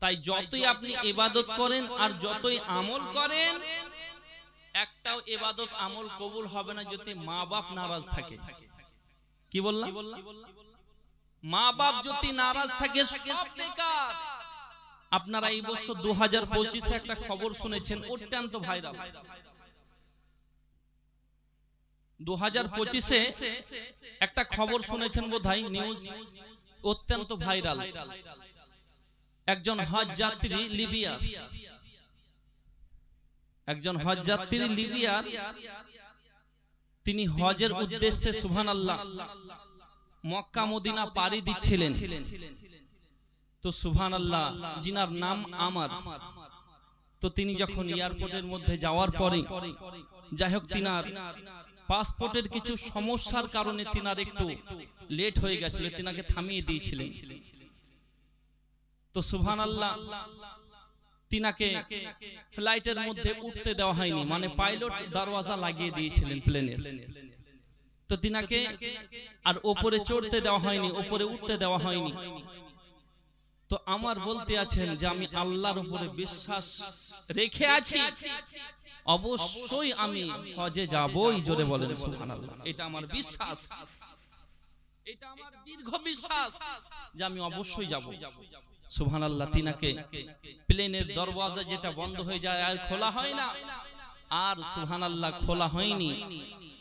তাই যতই আপনি এবাদত করেন আর যতই আমল করেন একটাও এবাদত আমল কবুল হবে না যদি মা বাপ নারাজ থাকে। কি বললাম? মা বাপ যদি নারাজ থাকে সব বেকার। আপনারা এই বছর দু হাজার পঁচিশে একটা খবর শুনেছেন অত্যন্ত ভাইরাল। দু হাজার পঁচিশে একটা খবর শুনেছেন বোধহয় নিউজ অত্যন্ত ভাইরাল। একজন হজ যাত্রী লিবিয়ার। একজন হজ যাত্রী লিবিয়ার। তিনি হজের উদ্দেশ্যে সুহান আল্লাহ মক্কা মদিনা পাড়ি দিচ্ছিলেন। তো সুহান আল্লাহ জিনার নাম আমার। তো তিনি যখন এয়ারপোর্টের মধ্যে যাওয়ার পরে যাই হোক তিনার পাসপোর্টের কিছু সমস্যার কারণে তিনার একটু লেট হয়ে গেছিল তিনাকে থামিয়ে দিয়েছিলেন। তো সুহান আল্লাহ তিনাকে ফ্লাইটের মধ্যে উঠতে দেওয়া হয়নি মানে পাইলট দরওয়াজা লাগিয়ে দিয়েছিলেন প্লেনের। তো তিনাকে আর ওপরে চড়তে দেওয়া হয়নি, ওপরে উঠতে দেওয়া হয়নি। তো আমার বলতে আছেন যে আমি আল্লাহর উপরে বিশ্বাস রেখে আছি, অবশ্যই আমি হজে যাবই, জোরে বলেন সুবহানাল্লাহ। এটা আমার বিশ্বাস, এটা আমার দীর্ঘ বিশ্বাস যে আমি অবশ্যই যাব। সুবহানাল্লাহ, তিনাকে প্লেনের দরওয়াজা যেটা বন্ধ হয়ে যায় আর খোলা হয় না। আর সুবহানাল্লাহ, খোলা হয়নি।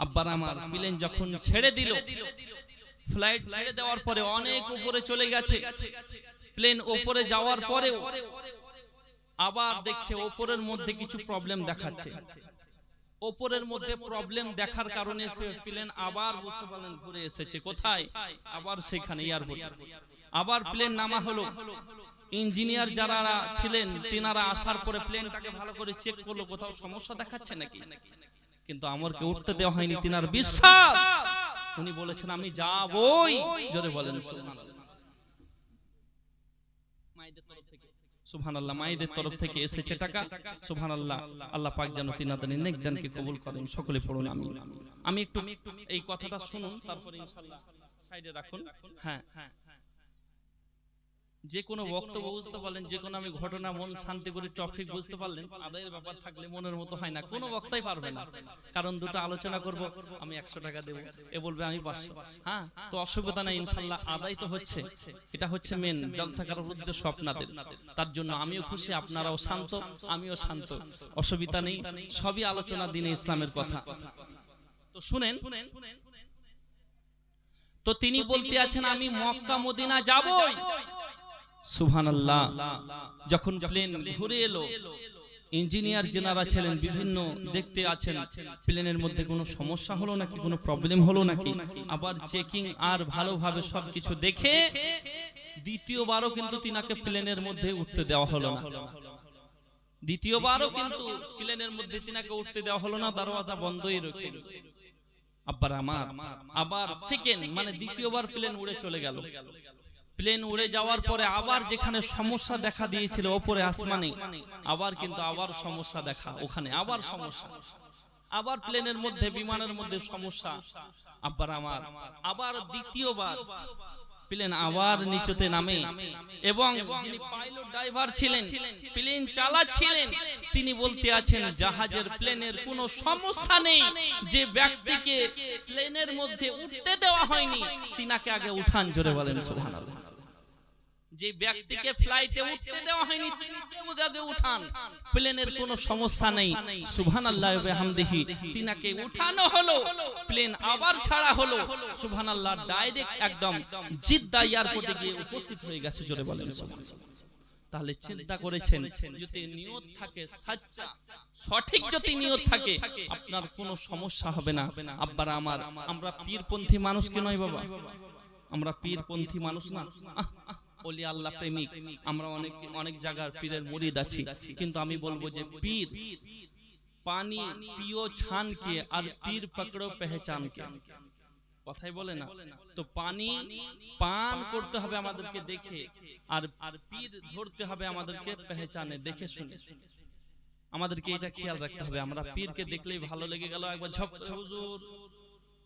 আব্বার আমার প্লেন যখন ছেড়ে দিল, ফ্লাইট ছেড়ে দেওয়ার পরে অনেক উপরে চলে গেছে। প্লেন উপরে যাওয়ার পরেও আবার দেখছে ওপরের মধ্যে কিছু প্রবলেম দেখাচ্ছে। ওপরের মধ্যে প্রবলেম দেখার কারণে সে প্লেন আবার বুঝতে পারলেন, ঘুরে এসেছে। কোথায়? আবার সেখানে এয়ারপোর্ট আবার প্লেন নামা হলো। ইঞ্জিনিয়ার যারা ছিলেন তিনারা আসার পরে প্লেনটাকে ভালো করে চেক করল কোথাও সমস্যা দেখাচ্ছে নাকি? কিন্তু আমারকে উঠতে দেওয়া হয়নি তিনার বিশ্বাস! উনি বলেছেন আমি যাবই! জোরে বলেন সুবহানাল্লাহ। মায়েদের তরফ থেকে। এসেছে টাকা। সুবহানাল্লাহ আল্লাহ পাক যেন তিনাদের কবুল করেন সকলে পড়ুন আমি আমি একটু এই কথাটা শুনুন তারপরে ইনশাআল্লাহ সাইডে রাখুন। হ্যাঁ। যে কোনো বক্তব্য বুঝতে পারলেন যে কোনো আমি ঘটনা মন শান্তি করে টপিক বুঝতে পারলেন আদায়ের ব্যাপার থাকলে মনের মতো হয় না। কোনো বক্তাই পারবে না। কারণ দুটো আলোচনা করব আমি একশো টাকা দেবো। এ বলবে আমি পাঁচশো। হ্যাঁ তো অসুবিধা নাই ইনশাল্লাহ আদায় তো হচ্ছে। এটা হচ্ছে মেন জলসা করার উদ্দেশ্য আপনাদের। তার জন্য আমিও খুশি আপনারাও শান্ত আমিও শান্ত। অসুবিধা নেই সবই আলোচনা দিনে ইসলামের কথা। তো শুনেন তো তিনি বলতে আছেন আমি মক্কা মদিনা যাবই সুবহানাল্লাহ। যখন প্লেন ঘুরে এলো ইঞ্জিনিয়ার যেনারা ছিলেন বিভিন্ন দেখতে আছেন প্লেনের মধ্যে কোনো সমস্যা হলো নাকি কোনো প্রবলেম হলো নাকি? আবার চেকিং আর ভালোভাবে সবকিছু দেখে দ্বিতীয়বারও কিন্তু তিনাকে প্লেনের মধ্যে উঠতে দেওয়া হলো না। দ্বিতীয়বারও কিন্তু প্লেনের মধ্যে তিনাকে উঠতে দেওয়া হলো না দরওয়াজা বন্ধই রেখে আব্বার আমার আবার সেকেন্ড মানে দ্বিতীয়বার প্লেন উড়ে চলে গেল। প্লেন উড়ে যাওয়ার পরে আবার যেখানে সমস্যা দেখা দিয়েছিল ওপরে আসমানে, আবার কিন্তু আবার সমস্যা দেখা ওখানে, আবার সমস্যা। আবার প্লেনের মধ্যে, বিমানের মধ্যে সমস্যা। আবার আমার, আবার দ্বিতীয়বার প্লেন আবার নিচুতে নামে। এবং যিনি পাইলট ড্রাইভার ছিলেন, প্লেন চালাচ্ছিলেন, তিনি বলতে আছেন, জাহাজের প্লেনের কোনো সমস্যা নেই। যে ব্যক্তিকে প্লেনের মধ্যে উঠতে দেওয়া হয়নি, তিনাকে আগে উঠান। জোরে বলেন, সুবহানাল্লাহ। যে ব্যক্তিকে ফ্লাইটে উঠতে দেওয়া হয়নি আগে উঠান। প্লেনের কোনো সমস্যা নেই। ওয়া বিহামদিহি তিনাকে উঠানো হলো। প্লেন আবার ছাড়া হলো। সুবহানাল্লাহ ডাইরেক্ট একদম জিদ্দা এয়ারপোর্টে গিয়ে উপস্থিত হয়ে গেছে জোরে বলেন তাহলে চিন্তা করেছেন যদি নিয়ত থাকে সাচ্চা। সঠিক যদি নিয়ত থাকে আপনার কোনো সমস্যা হবে না। আব্বার আমার আমরা পীরপন্থী মানুষ কি নয় বাবা। আমরা পীরপন্থী মানুষ না। অলি আল্লাহ প্রেমিক। আমরা অনেক অনেক জায়গার পীরের মুরিদ আছি। কিন্তু আমি বলব যে পীর পানি পিও ছান কে আর পীর পকড়ো পেহচান কে কথাই বলে না। তো পানি পান করতে হবে আমাদেরকে দেখে। আর আর পীর ধরতে হবে আমাদেরকে পেহচানে দেখে শুনে। আমাদেরকে এটা খেয়াল রাখতে হবে। আমরা পীরকে দেখলেই ভালো লেগে গেল। একবার ঝপ হুজুর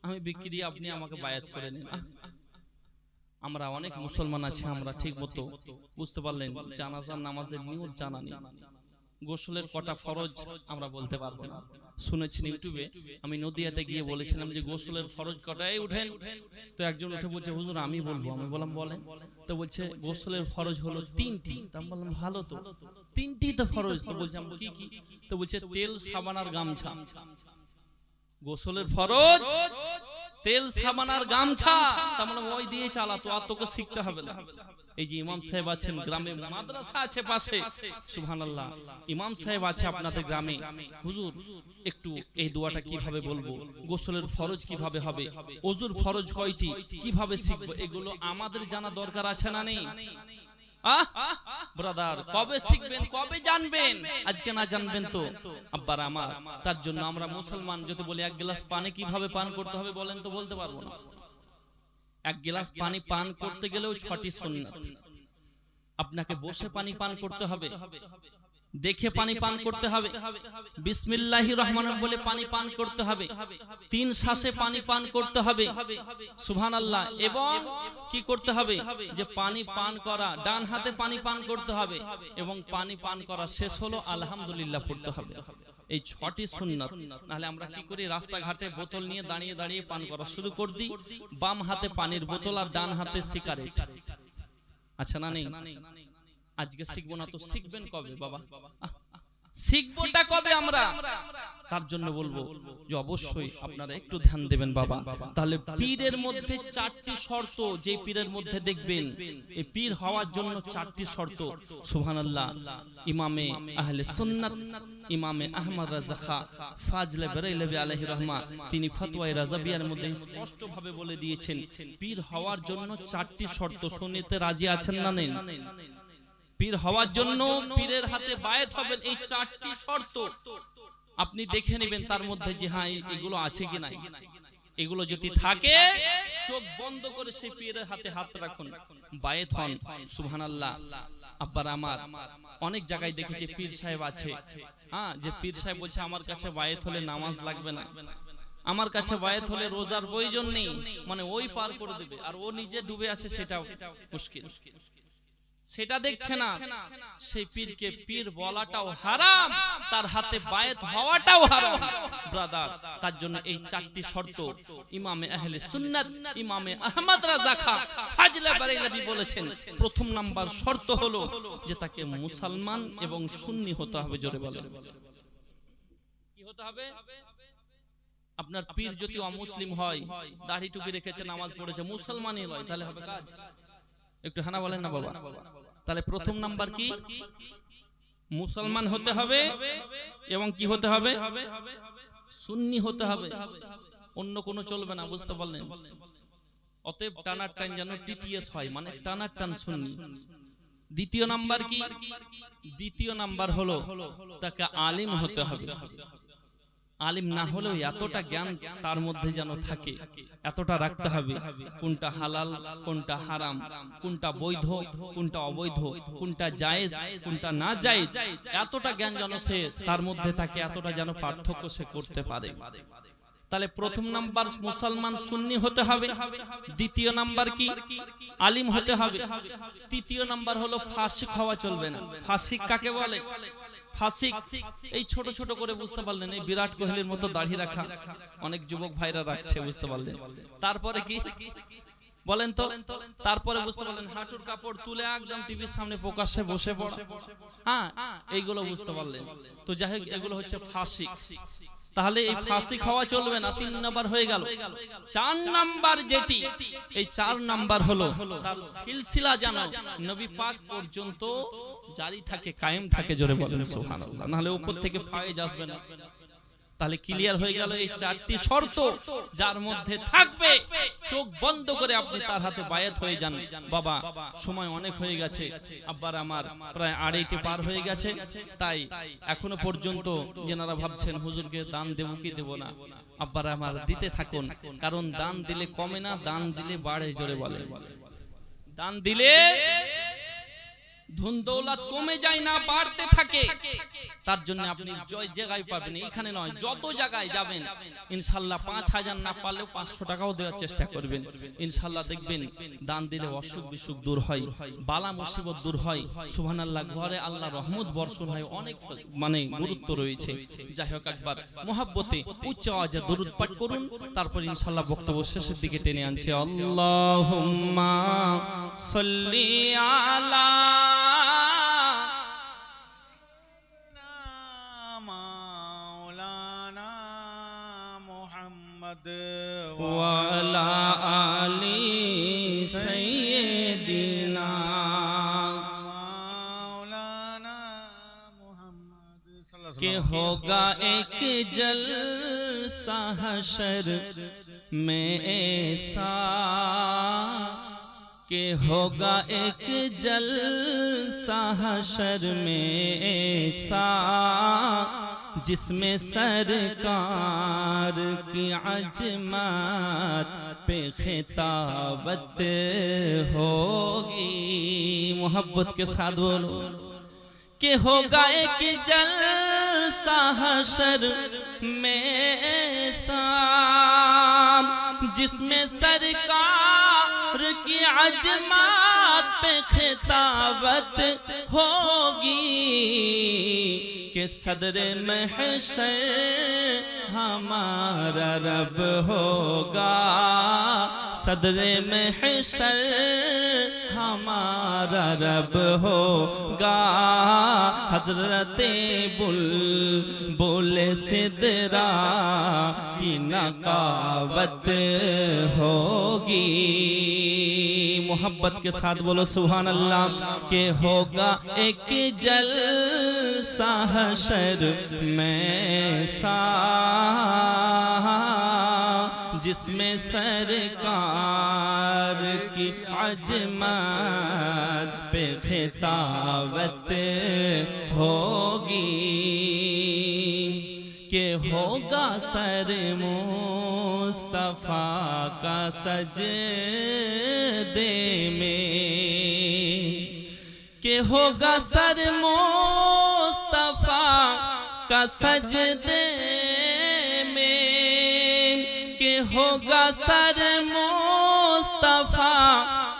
আমি বিক্রি আপনি আমাকে বায়াত করে নিন। আমরা অনেক মুসলমান আছি আমরা ঠিক মতো বুঝতে পারলেন জানাজার নামাজের নিয়ম জানা নেই। গোসলের কটা ফরজ আমরা বলতে পারব না। শুনেছেন ইউটিউবে? আমি নদিয়াতে গিয়ে বলেছিলাম যে গোসলের ফরজ কটাই উঠেন? তো একজন উঠে বলছে হুজুর আমি বলব। আমি বললাম বলেন। তো বলছে গোসলের ফরজ হলো তিনটি। তা আমি বললাম ভালো তো। তিনটি তো ফরজ। তো বলছিলাম কি কি? তো বলছে তেল সাবান আর গামছা। গোসলের ফরজ? তেল সাবান আর গামছা। তার মানে ওই দিয়ে চালাতো আর তোকে শিখতে হবে না। এই যে ইমাম সাহেব আছেন গ্রামে মাদ্রাসা আছে পাশে। সুবহানাল্লাহ। ইমাম সাহেব আছে আপনাদের গ্রামে। হুজুর একটু এই দোয়াটা কীভাবে বলব? গোসলের ফরজ কীভাবে হবে? ওজুর ফরজ কয়টি? কীভাবে শিখব? এগুলো আমাদের জানা দরকার আছে না নেই? আহ? ব্রাদার কবে শিখবেন, কবে জানবেন? আজকে না জানবেন তো। আব্বার আমার, তার জন্য আমরা মুসলমান, যদি বলি এক গ্লাস পানি কীভাবে পান করতে হবে বলেন তো বলতে পারব না। এক গ্লাস পানি পান করতে গেলেও ছটি সুন্নাত। আপনাকে বসে পানি পান করতে হবে। দেখে পানি পান করতে হবে। বিসমিল্লাহি রহমান বলে পানি পান করতে হবে। তিন শ্বাসে পানি পান করতে হবে। সুবহান আল্লাহ এবং কি করতে হবে? যে পানি পান করা ডান হাতে পানি পান করতে হবে এবং পানি পান করা শেষ হলো আলহামদুলিল্লাহ পড়তে হবে। এই ছটি সুন্নাত। নাহলে আমরা কি করি? রাস্তাঘাটে বোতল নিয়ে দাঁড়িয়ে দাঁড়িয়ে পান করা শুরু করে দিই বাম হাতে পানির বোতল আর ডান হাতে সিগারেট। আচ্ছা না নেই? আজকে শিখব না তো শিখবেন কবে বাবা? শিখবোটা কবে আমরা? তার জন্য বলব যে অবশ্যই আপনারা একটু ধ্যান দেবেন বাবা। তাহলে পীরের মধ্যে চারটি শর্ত যে পীরের মধ্যে দেখবেন। এই পীর হওয়ার জন্য চারটি শর্ত। সুবহানাল্লাহ। ইমামে আহলে সুন্নাত ইমামে আহমদ রাজা খা ফাজলে বেরাইলবি আলাইহির রহমা তিনি ফতোয়াই রাজাবিয়ার মধ্যে স্পষ্ট ভাবে বলে দিয়েছেন পীর হওয়ার জন্য চারটি শর্ত শুনিতে রাজি আছেন না নেন পীর হওয়ার জন্য পীরের হাতে বায়াত হবেন এই চারটি শর্ত। আপনি দেখে নেবেন তার মধ্যে যে হ্যাঁ এগুলো আছে কি নাই? এগুলো যদি থাকে চোখ বন্ধ করে সেই পীরের হাতে হাত রাখুন। বায়েত হন সুবহানাল্লাহ। আব্বার আমার অনেক জায়গায় দেখেছি পীর সাহেব আছে। হ্যাঁ যে পীর সাহেব বলছে আমার কাছে বায়েত হলে নামাজ লাগবে না। আমার কাছে বায়েত হলে রোজার প্রয়োজন নেই। মানে ওই পার করে দেবে। আর ও নিজে ডুবে আছে সেটাও মুশকিল। সেটা দেখছে না। সেই পীরকে পীর বলাটাও হারাম তার হাতে বায়েত হওয়াটাও হারাম। ব্রাদার তার জন্য এই চারটি শর্ত ইমামে আহলে সুন্নাত ইমামে আহমদ রাজা খা ফাজলে বারেলবি বলেছেন প্রথম নাম্বার শর্ত হলো যে তাকে মুসলমান এবং সুন্নি হতে হবে জোরে বলেন। কি হতে হবে? আপনার পীর যদি অমুসলিম হয় দাড়ি টুপি রেখেছে নামাজ পড়েছে মুসলমানই নয় তাহলে হবে কাজ। একটু হানা বলেন না বাবা। তাহলে প্রথম নাম্বার কি? মুসলমান হতে হবে এবং কি হতে হবে? সুন্নি হতে হবে। অন্য কোনো চলবে না বুঝতে পারলেন? অতএব টানার টান যেন টিটিএস হয় মানে টানার টান সুন্নি। দ্বিতীয় নাম্বার কি? দ্বিতীয় নাম্বার হলো তাকে আলিম হতে হবে। আলিম না হলেও এতটা জ্ঞান তার মধ্যে যেন থাকে। এতটা রাখতে হবে কোনটা হালাল কোনটা হারাম কোনটা বৈধ কোনটা অবৈধ কোনটা জায়েজ কোনটা না জায়েজ এতটা জ্ঞান যেন সে তার মধ্যে থাকে এতটা যেন পার্থক্য সে করতে পারে। তাহলে প্রথম নাম্বার মুসলমান সুন্নি হতে হবে দ্বিতীয় নাম্বার কি? আলিম হতে হবে। তৃতীয় নাম্বার হলো ফাসিক হওয়া চলবে না। ফাসিক কাকে বলে? ফাসিক এই ছোট ছোট করে বুঝতে পারলেন এই বিরাট কোহলির মতো দাড়ি রাখা অনেক যুবক ভাইরা রাখছে বুঝতে পারলেন। তারপরে কি? বলেন তো তারপরে বুঝতে পারলেন হাঁটুর কাপড় তুলে একদম টিভির সামনে প্রকাশ্যে বসে পড়া। হ্যাঁ এইগুলো বুঝতে পারলেন। তো যাই হোক এগুলো হচ্ছে ফাসিক। তাহলে এই ফাসিক হওয়া চলবে না তিন নাম্বার হয়ে গেল। চার নাম্বার যেটি এই চার নাম্বার হলো তার সিলসিলা জানো। নবী পাক পর্যন্ত জারি থাকে কায়েম থাকে জোরে বলেন সুবহানাল্লাহ। নাহলে উপর থেকে ফায়েজ আসবে না। তাহলে ক্লিয়ার হয়ে গেল এই চারটি শর্ত যার মধ্যে থাকবে। চোখ বন্ধ করে আপনি তার হাতে বায়াত হয়ে যান। বাবা সময় অনেক হয়ে গেছে। আব্বার আমার প্রায় আড়াইটে পার হয়ে গেছে। তাই এখনও পর্যন্ত যেনারা ভাবছেন হুজুরকে দান দেব কি দেব না? আব্বার আমার দিতে থাকুন কারণ দান দিলে কমে না দান দিলে বাড়ে জোরে বলে দান দিলে ধন দৌলত কমে যায় না বাড়তে থাকে। তার জন্য আপনি জয় জায়গায় পাবেন। এখানে নয় যত জায়গায় যাবেন ইনশাল্লাহ পাঁচ হাজার না পারলেও পাঁচশো টাকাও দেওয়ার চেষ্টা করবেন। ইনশাল্লাহ দেখবেন দান দিলে অসুখ বিসুখ দূর হয় বালা মুসিবত দূর হয়। সুহান আল্লাহ ঘরে আল্লাহ রহমত বর্ষণ হয় অনেক মানে গুরুত্ব রয়েছে। যাই হোক একবার মহাব্বতে উচ্চ আওয়াজে দরুদ পাঠ করুন তারপর ইনশাল্লাহ বক্তব্য শেষের দিকে টেনে আনছে। আল্লাহুম্মা সাল্লি আলা والا علی سیدنا مولانا محمد کہ ہوگا ایک جلسہ حشر میں ایسا کہ ہوگا ایک جلسہ حشر میں ایسا جس میں سرکار کی عجمت پہ خطابت ہوگی۔ محبت کے ساتھ بولو۔ کہ ہوگا ایک جلسہ حشر میں ایسا جس میں سرکار کی عجمات پہ خطابت ہوگی کہ صدر محشر ہمارا رب ہوگا۔ صدر محشر ہمارا رب ہوگا۔ حضرت بل بول سدرا کی نقاوت ہوگی۔ محبت کے ساتھ بولو سبحان اللہ کہ ہوگا ایک جلسہ حشر میں سا جس میں سرکار کی عجمت پہ خطابت ہوگی کہ ہوگا سر मुस्तफ़ा का सज दे में के होगा सर मुस्तफ़ा का सज दे में के होगा सर मुस्तफ़ा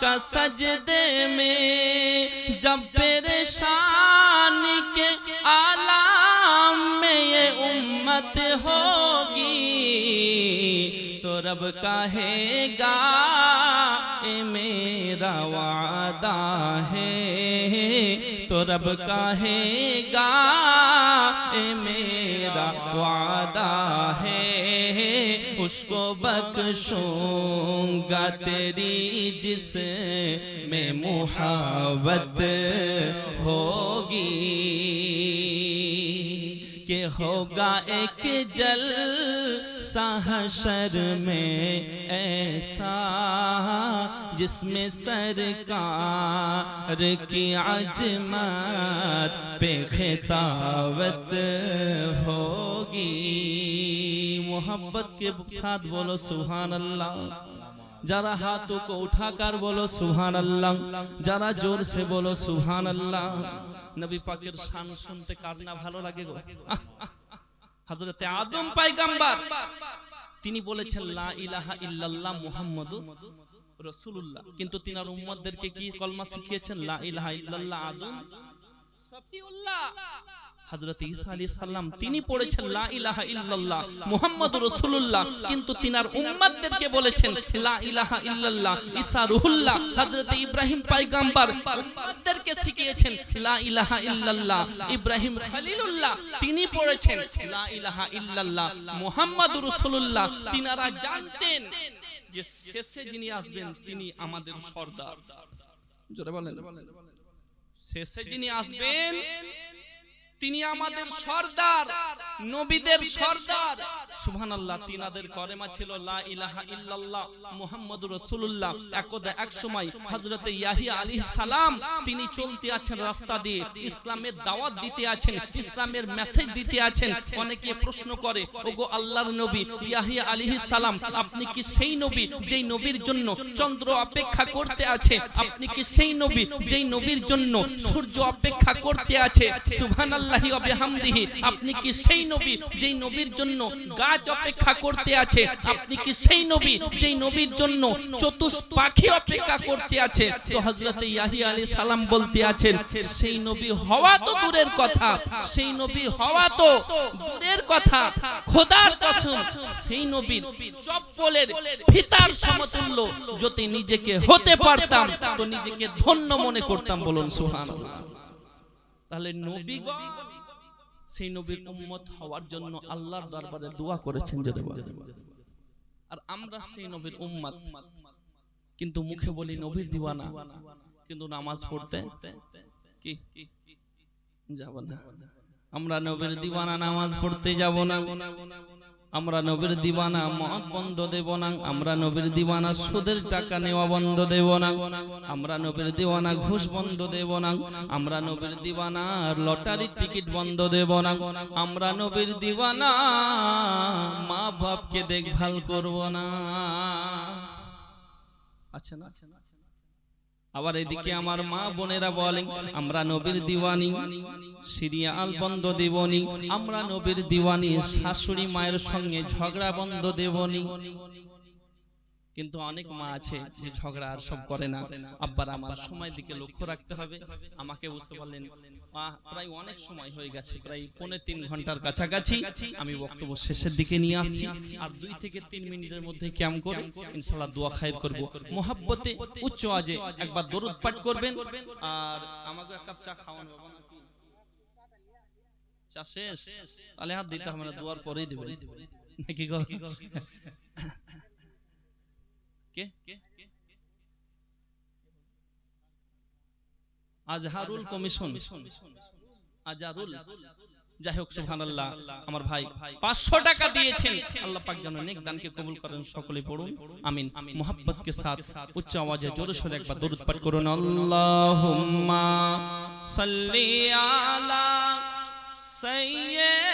का सज दे में जब पेरेशान امت ہوگی تو رب کہے گا، اے میرا وعدہ ہے۔ تو رب کہے گا، اے میرا وعدہ ہے۔ اس کو بخشوں گا تیری جس میں محبت ہوگی۔ کہ ہوگا ایک جل حشر میں ایسا جس میں سرکار کی عجمت پہ خطاوت ہوگی۔ محبت کے ساتھ بولو سبحان اللہ۔ جارا ہاتھوں کو اٹھا کر بولو سبحان اللہ۔ جارا جور سے بولو سبحان اللہ۔ নবী পাকের শান শুনতে কার না ভালো লাগে গো? হযরতে আদম পাইগাম্বার তিনি বলেছেন লা ইলাহা ইল্লাল্লাহ মুহাম্মাদু রাসূলুল্লাহ। কিন্তু তিনার উম্মতদেরকে কি কলমা শিখিয়েছেন লা ইলাহা ইল্লাল্লাহ আদম সফিউল্লাহ। ঈসা তিনি পড়েছেন লা ইলাহা ইল্লাল্লাহ মুহাম্মাদুর রাসূলুল্লাহ। কিন্তু তিনার উম্মতদেরকে বলেছেন লা ইলাহা ইল্লাল্লাহ ঈসা রুহুল্লাহ হযরত ইব্রাহিম পয়গম্বর উম্মতদেরকে শিখিয়েছেন লা ইলাহা ইল্লাল্লাহ। ইব্রাহিম খলিলুল্লাহ তিনি পড়েছেন লা ইলাহা ইল্লাল্লাহ মুহাম্মাদুর রাসূলুল্লাহ। তিনারা জানতেন যে শেষে যিনি আসবেন তিনি আমাদের সর্দার। জোরে বলেন। শেষে যিনি আসবেন তিনি আমাদের সর্দার নবীদের সর্দার। সুবহানাল্লাহ তিনাদের করেমা ছিল লা ইলাহা ইল্লাল্লাহ মুহাম্মাদুর রাসূলুল্লাহ। একদা এক সময় হযরতে ইয়াহিয়া আলাইহিস সালাম তিনি চলতে আছেন রাস্তা দিয়ে ইসলামের দাওয়াত দিতে আছেন ইসলামের মেসেজ দিতে আছেন। অনেকে প্রশ্ন করে ওগো আল্লাহর নবী ইয়াহিয়া আলাইহিস সালাম আপনি কি সেই নবী যেই নবীর জন্য চন্দ্র অপেক্ষা করতে আছে? আপনি কি সেই নবী যেই নবীর জন্য সূর্য অপেক্ষা করতে আছে? সুবহানাল্লাহি আপনি কি সেই নবী যেই নবীর জন্য গাছ অপেক্ষা করতে আছে? আপনি কি সেই নবী যেই নবীর জন্য চতুষ পাখি অপেক্ষা করতে আছে? তো ইয়াহিয়া সালাম বলতে আছেন, সেই নবী হওয়া তো দূরের কথা, সেই নবী হওয়া তো দূরের কথা। খোদার কসম, সেই নবীর চপ্পলের ফিতার সমতুল্য যদি নিজেকে হতে পারতাম, তো নিজেকে ধন্য মনে করতাম, বলুন তাহলে নবী সেই নবীর উম্মত হওয়ার জন্য আল্লাহর দরবারে দোয়া করেছেন যদি আর আমরা সেই নবীর উম্মত। কিন্তু মুখে বলি নবীর দিওয়ানা। কিন্তু নামাজ পড়তে কি? যাব না। আমরা নবীর দিওয়ানা নামাজ পড়তে যাব না। আমরা নবীর দিওয়ানা মদ বন্ধ দেব না, আমরা নবীর দিওয়ানা সুদের টাকা নেওয়া বন্ধ দেব না, আমরা নবীর দিওয়ানা ঘুষ বন্ধ দেব না, আমরা নবীর দিওয়ানা লটারির টিকিট বন্ধ দেব না, আমরা নবীর দিওয়ানা মা বাপকে দেখভাল করব না। আছে না? আবার এদিকে আমার মা বোনেরা বলেন আমরা নবীর দিওয়ানি সিরিয়াল বন্ধ দেবনি আমরা নবীর দিওয়ানি শাশুড়ি মায়ের সঙ্গে ঝগড়া বন্ধ দেবনি কিন্তু অনেক মা আছে যে ঝগড়া আর সব করে না। আব্বার আমার সময় দিকে লক্ষ্য রাখতে হবে। আমাকে বুঝতে পারলেন প্রায় অনেক সময় হয়ে গেছে প্রায় পৌনে তিন ঘণ্টার কাছাকাছি আমি বক্তব্য শেষের দিকে নিয়ে আসছি। আর দুই থেকে তিন মিনিটের মধ্যে ক্যাম করে ইনশাল্লাহ দোয়া খায়ের করব। মোহাব্বতে উচ্চ আজে একবার দরুদ পাঠ করবেন। আর আমাকে এক কাপ চা খাওয়ানো? চা শেষ। তাহলে হাত দিতে হবে না দোয়ার পরেই দেবেন নাকি কে? আজহারুল কমিশন। আজহারুল। যাই হোক, সুবহানাল্লাহ, আমার ভাই পাঁচশো টাকা দিয়েছেন। আল্লাহ পাক যেন নেক দানকে কবুল করেন, সকলে পড়ুন। আমিন। মোহাব্বত কে সাথ, উচ্চ আওয়াজে জোরে সোরে একবার দরুদ পাঠ করুন। আল্লাহুম্মা সাল্লি আলা সাইয়্যিদিনা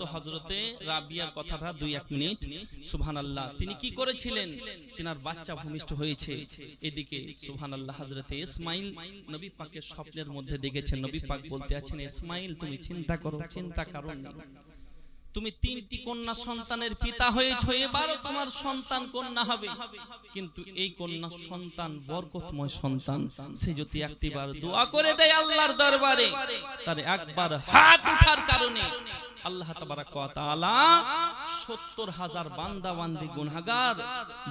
তো হজরতে রাবিয়ার কথাটা দুই, এক মিনিট। সুহান আল্লাহ তিনি কি করেছিলেন? চেনার বাচ্চা ভূমিষ্ঠ হয়েছে। এদিকে সুহান আল্লাহ হজরতে ইসমাইল নবী পাকের স্বপ্নের মধ্যে দেখেছেন। নবী পাক বলতে আছেন, ইসমাইল, তুমি চিন্তা করো, চিন্তা কারণ তুমি তিনটি কন্যা সন্তানের পিতা হয়েছো, এবারও তোমার সন্তান কন্যা হবে। কিন্তু এই কন্যা সন্তান বরকতময় সন্তান, সে যদি একটিবার দোয়া করে দেয় আল্লাহর দরবারে, তার একবার হাত উঠার কারণে আল্লাহ তাআলা 70 হাজার বান্দা বান্দি গুনাহগার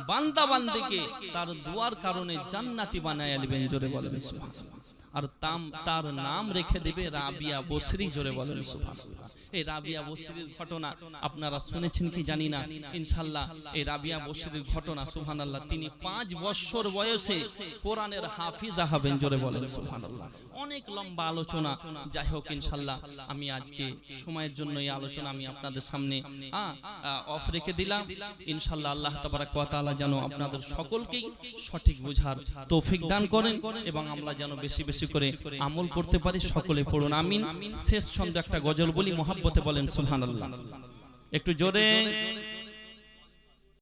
বান্দা বান্দিকে তার দোয়ার কারণে জান্নাতি বানায় নেবেন জোরে বলেন সুবহানাল্লাহ। আর তাম, তার নাম রেখে দেবে রাবিয়া বসরি জোরে বলেন এই রাবিয়া বসরির ঘটনা আপনারা শুনেছেন কি জানি না? ইনশাল্লাহ এই রাবিয়া বসরির ঘটনা তিনি পাঁচ বছর বয়সে কোরআনের হাফিজা হবেন জোরে বলেন অনেক লম্বা আলোচনা। যাই হোক ইনশাল্লাহ আমি আজকে সময়ের জন্য এই আলোচনা আমি আপনাদের সামনে অফ রেখে দিলাম। ইনশাল্লাহ আল্লাহ তাবারাক ওয়া যেন আপনাদের সকলকেই সঠিক বুঝার তৌফিক দান করেন এবং আমরা যেন বেশি বেশি করে আমল করতে পারি, সকলে পড়ুন। আমিন। শেষ ছন্দ একটা গজল বলি, মোহাব্বতে বলেন, সুবহানাল্লাহ। একটু জোরে।